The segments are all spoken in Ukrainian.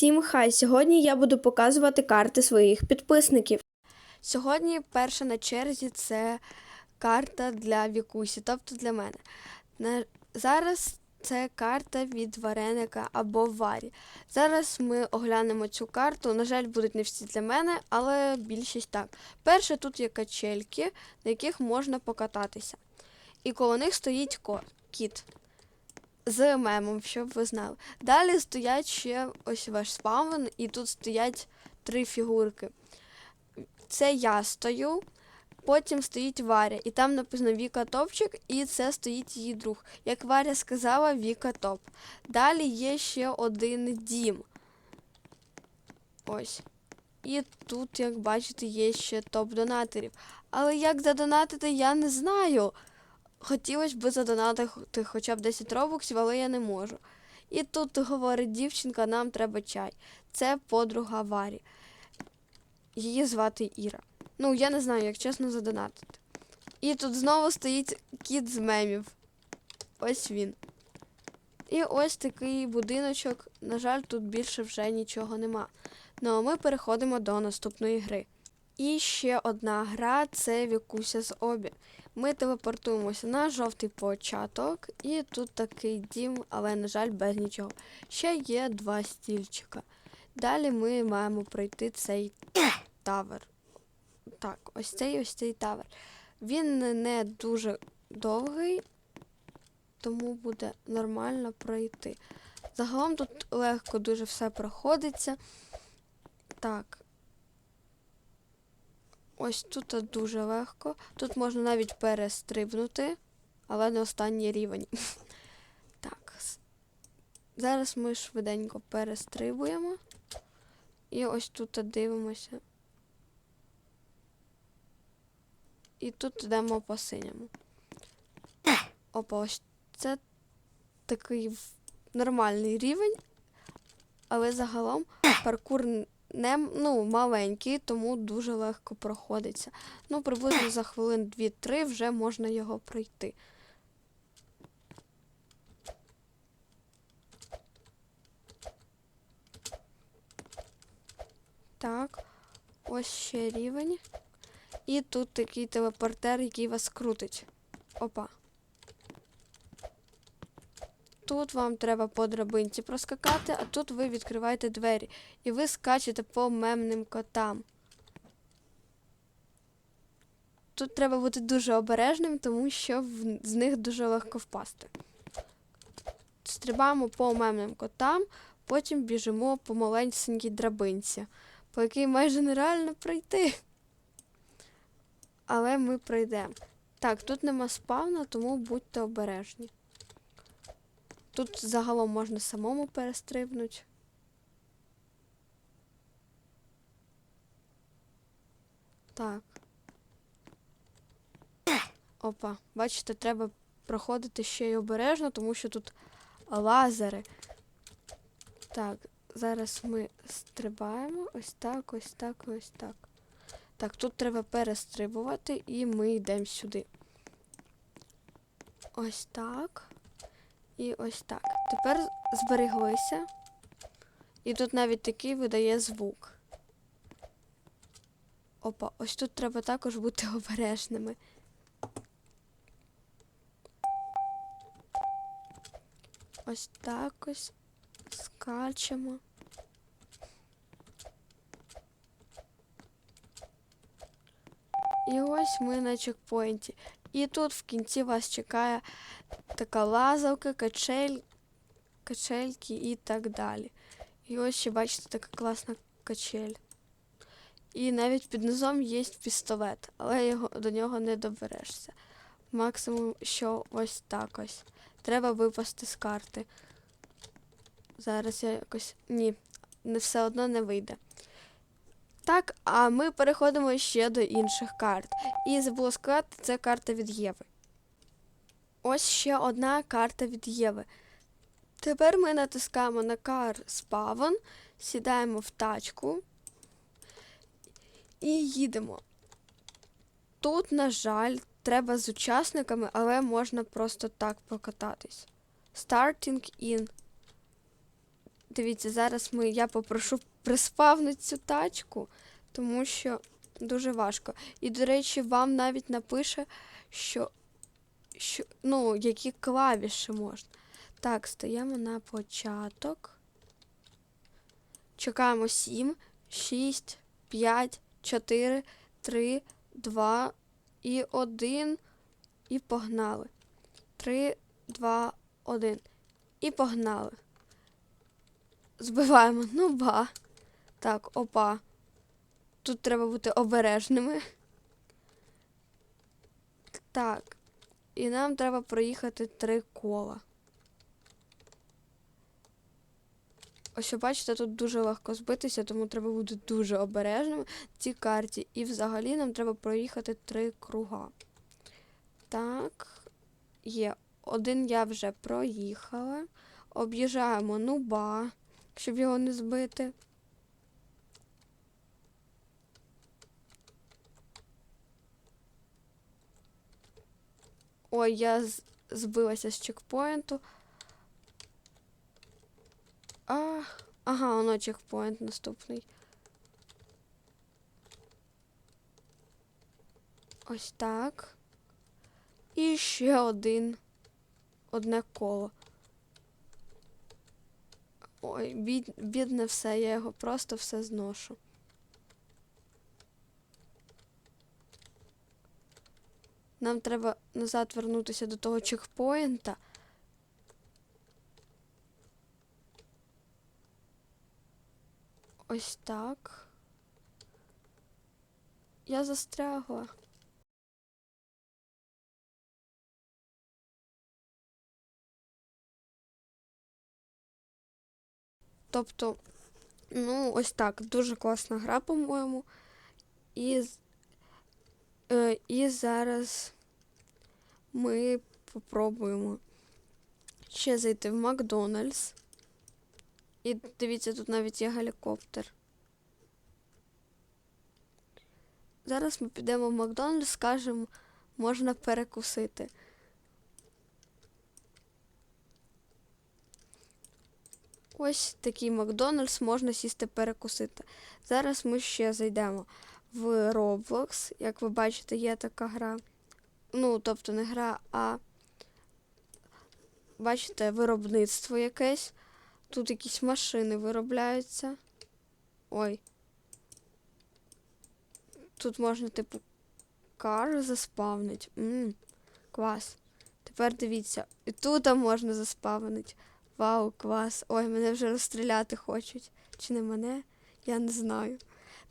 Всім хай! Сьогодні я буду показувати карти своїх підписників. Сьогодні перша на черзі це карта для Вікусі, тобто для мене. На... Зараз це карта від вареника або варі. Зараз ми оглянемо цю карту. На жаль, будуть не всі для мене, але більшість так. Перше, тут є качельки, на яких можна покататися. І коло них стоїть кіт з мемом, щоб ви знали. Далі стоять ще ось ваш спавн, і тут стоять три фігурки. Це я стою, потім стоїть Варя, і там написано Віка Топчик, і це стоїть її друг. Як Варя сказала, Віка Топ. Далі є ще один дім. Ось. І тут, як бачите, є ще топ-донаторів. Але як задонатити, я не знаю. Хотілося б задонатити хоча б 10 робоксів, але я не можу. І тут говорить дівчинка, нам треба чай. Це подруга Варі. Її звати Іра. Ну, я не знаю, як чесно задонатити. І тут знову стоїть кіт з мемів. Ось він. І ось такий будиночок. На жаль, тут більше вже нічого нема. Ну а ми переходимо до наступної гри. І ще одна гра це Вікуся з обі. Ми телепортуємося на жовтий початок, і тут такий дім, але, на жаль, без нічого. Ще є два стільчика. Далі ми маємо пройти цей тавер. Так, ось цей ось цей тавер. Він не дуже довгий, тому буде нормально пройти. Загалом тут легко дуже все проходиться. Так. Ось тут дуже легко. Тут можна навіть перестрибнути, але не останній рівень. Так. Зараз ми швиденько перестрибуємо. І ось тут дивимося. І тут йдемо по синьому. Опа, ось це такий нормальний рівень, але загалом паркур не ну, маленький, тому дуже легко проходиться. Ну, приблизно за хвилин 2-3 вже можна його пройти. Так, ось ще рівень. І тут такий телепортер, який вас крутить. Опа. Тут вам треба по драбинці проскакати, а тут ви відкриваєте двері. І ви скачете по мемним котам. Тут треба бути дуже обережним, тому що з них дуже легко впасти. Стрибаємо по мемним котам, потім біжимо по маленькій драбинці, по якій майже нереально пройти. Але ми пройдемо. Так, тут нема спавна, тому будьте обережні. Тут загалом можна самому перестрибнути. Так. Опа, бачите, треба проходити ще й обережно, тому що тут лазери. Так, зараз ми стрибаємо. Ось так, ось так, ось так. Так, тут треба перестрибувати, і ми йдемо сюди. Ось так. І ось так. Тепер збереглися. І тут навіть такий видає звук. Опа, ось тут треба також бути обережними. Ось так ось скачемо. І ось ми на чекпоінті. І тут в кінці вас чекає така лазавка, качель, качельки і так далі. І ось ще бачите така класна качель. І навіть під низом є пістолет, але його, до нього не доберешся. Максимум, що ось так ось. Треба випасти з карти. Зараз я якось. Ні, не все одно не вийде. Так, а ми переходимо ще до інших карт. І забула сказати, це карта від Єви. Ось ще одна карта від Єви. Тепер ми натискаємо на кар спавн, сідаємо в тачку і їдемо. Тут, на жаль, треба з учасниками, але можна просто так покататись. Starting in. Дивіться, зараз ми, я попрошу приспавнити цю тачку, тому що дуже важко. І, до речі, вам навіть напише, що, що ну, які клавіші можна. Так, стаємо на початок. Чекаємо 7, 6, 5, 4, 3, 2 і 1. І погнали. 3, 2, 1. І погнали. Збиваємо. Ну ба. Так, опа. Тут треба бути обережними. Так. І нам треба проїхати три кола. Ось бачите, тут дуже легко збитися, тому треба бути дуже обережними в цій карті. І взагалі нам треба проїхати три круга. Так, є. Один я вже проїхала. Об'їжджаємо нуба, щоб його не збити. Ой, я збилася з чекпоінту. А, ага, воно чекпоінт наступний. Ось так. І ще один. Одне коло. Ой, бід, бідне все, я його просто все зношу. Нам треба назад вернутися до того чекпоінта. Ось так. Я застрягла. Тобто, ну, ось так, дуже класна гра, по-моєму. І, і зараз ми попробуємо ще зайти в Макдональдс. І дивіться, тут навіть є гелікоптер. Зараз ми підемо в Макдональдс, скажемо, можна перекусити. Ось такий Макдональдс можна сісти перекусити. Зараз ми ще зайдемо в Roblox. Як ви бачите, є така гра. Ну, тобто не гра, а бачите, виробництво якесь. Тут якісь машини виробляються. Ой. Тут можна, типу, кар заспавнити. Мм, клас. Тепер дивіться, і тут можна заспавнити. Вау, клас. Ой, мене вже розстріляти хочуть. Чи не мене? Я не знаю.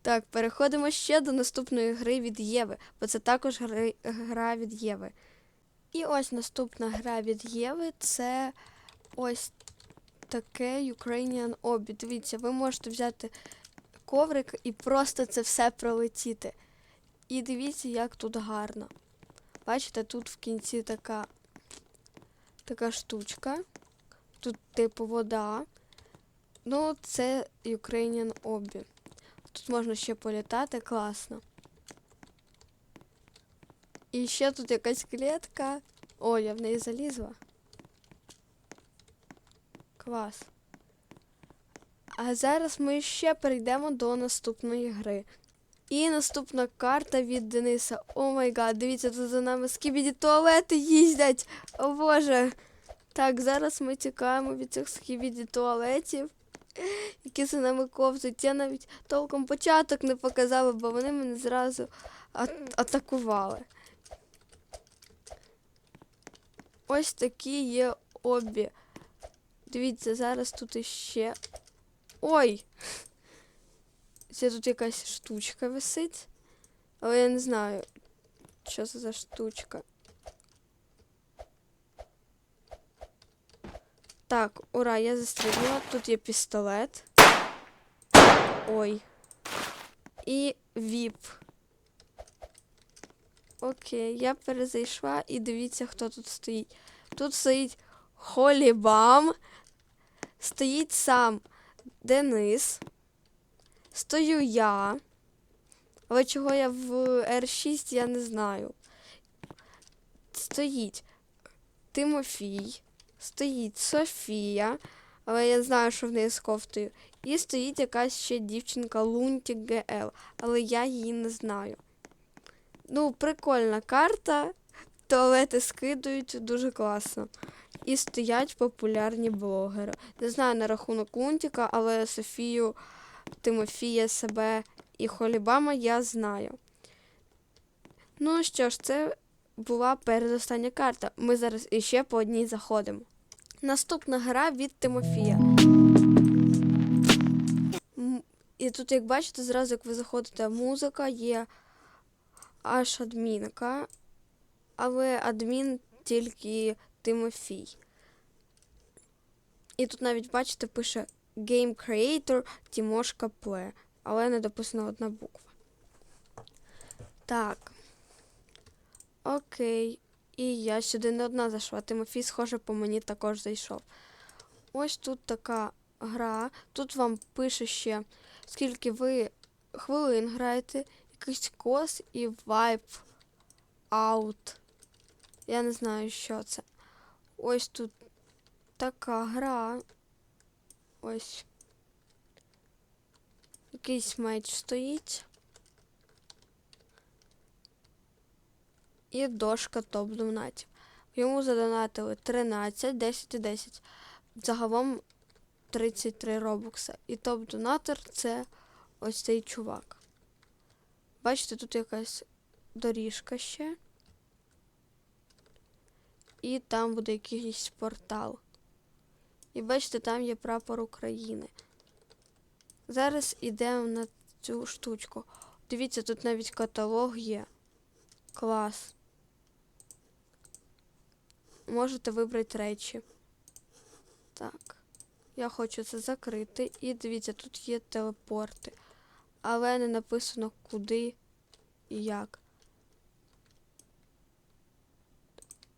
Так, переходимо ще до наступної гри від Єви, бо це також гри, гра від Єви. І ось наступна гра від Єви це ось таке Ukrainian Obby. Дивіться, ви можете взяти коврик і просто це все пролетіти. І дивіться, як тут гарно. Бачите, тут в кінці така, така штучка. Тут, типу, вода. Ну, це Ukrainian Obby. Тут можна ще політати, класно. І ще тут якась клітка. О, я в неї залізла. Клас. А зараз ми ще перейдемо до наступної гри. І наступна карта від Дениса. О май гад, дивіться, тут за нами скібіді туалети їздять. О боже. Так, зараз ми тікаємо від цих скібіді туалетів, які за нами ковзуть. Я навіть толком початок не показала, бо вони мене зразу ат- атакували. Ось такі є обі. Дивіться, зараз тут іще. Ой! Це тут якась штучка висить. Але я не знаю, що це за штучка. Так, ура, я застрілила. Тут є пістолет. Ой. І віп. Окей, я перезайшла і дивіться, хто тут стоїть. Тут стоїть Холібам. Стоїть сам Денис. Стою я. Але чого я в R6, я не знаю. Стоїть Тимофій, стоїть Софія, але я знаю, що в неї з кофтою. І стоїть якась ще дівчинка Лунтік ГЛ, але я її не знаю. Ну, прикольна карта. Туалети скидують дуже класно. І стоять популярні блогери. Не знаю на рахунок Лунтіка, але Софію, Тимофія, себе і Холібама я знаю. Ну що ж, це була передостання карта. Ми зараз іще по одній заходимо. Наступна гра від Тимофія. І тут, як бачите, зразу як ви заходите, музика є аж адмінка, але адмін тільки Тимофій. І тут навіть, бачите, пише Game Creator Тімошка Пле, але не дописана одна буква. Так. Окей. І я сюди не одна зайшла. Тимофій, схоже, по мені також зайшов. Ось тут така гра. Тут вам пише ще, скільки ви хвилин граєте, якийсь кос і вайп аут. Я не знаю, що це. Ось тут така гра. Ось. Якийсь меч стоїть. І дошка топ донатів. Йому задонатили 13, 10 і 10. Загалом 33 робокса. І топ-донатор це ось цей чувак. Бачите, тут якась доріжка ще. І там буде якийсь портал. І бачите, там є прапор України. Зараз йдемо на цю штучку. Дивіться, тут навіть каталог є. Клас. Можете вибрати речі. Так. Я хочу це закрити. І дивіться, тут є телепорти. Але не написано куди і як.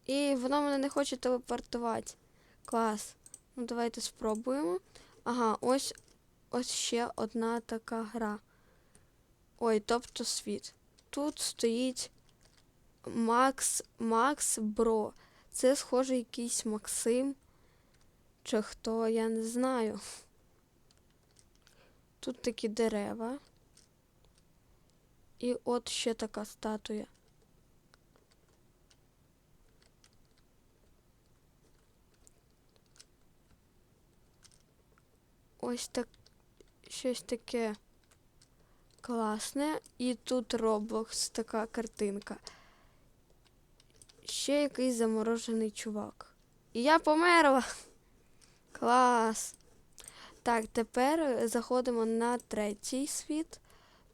І воно мене не хоче телепортувати. Клас. Ну, давайте спробуємо. Ага, ось ось ще одна така гра. Ой, тобто світ. Тут стоїть Макс Макс Бро. Це, схоже, якийсь Максим. Чи хто, я не знаю. Тут такі дерева. І от ще така статуя. Ось так щось таке класне. І тут Roblox, така картинка. Ще якийсь заморожений чувак. І я померла. Клас. Так, тепер заходимо на третій світ.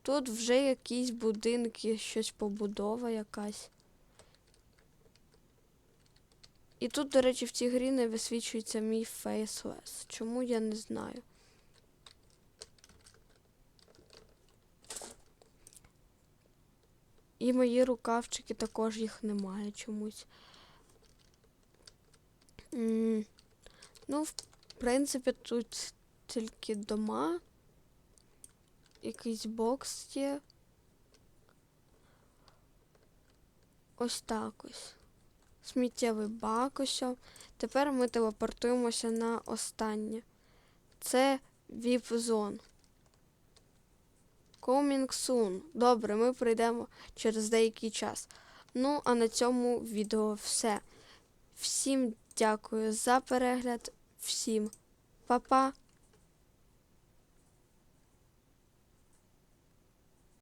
Тут вже якісь будинки, щось побудова якась. І тут, до речі, в цій грі не висвічується мій фейслес. Чому я не знаю. І мої рукавчики також їх немає чомусь. М, Ну, в принципі, тут тільки дома. Якийсь бокс є. Ось так ось. Сміттєвий бак ось. Тепер ми телепортуємося на останнє. Це VIP-зон. Coming soon. Добре, ми прийдемо через деякий час. Ну, а на цьому відео все. Всім дякую за перегляд. Всім па-па.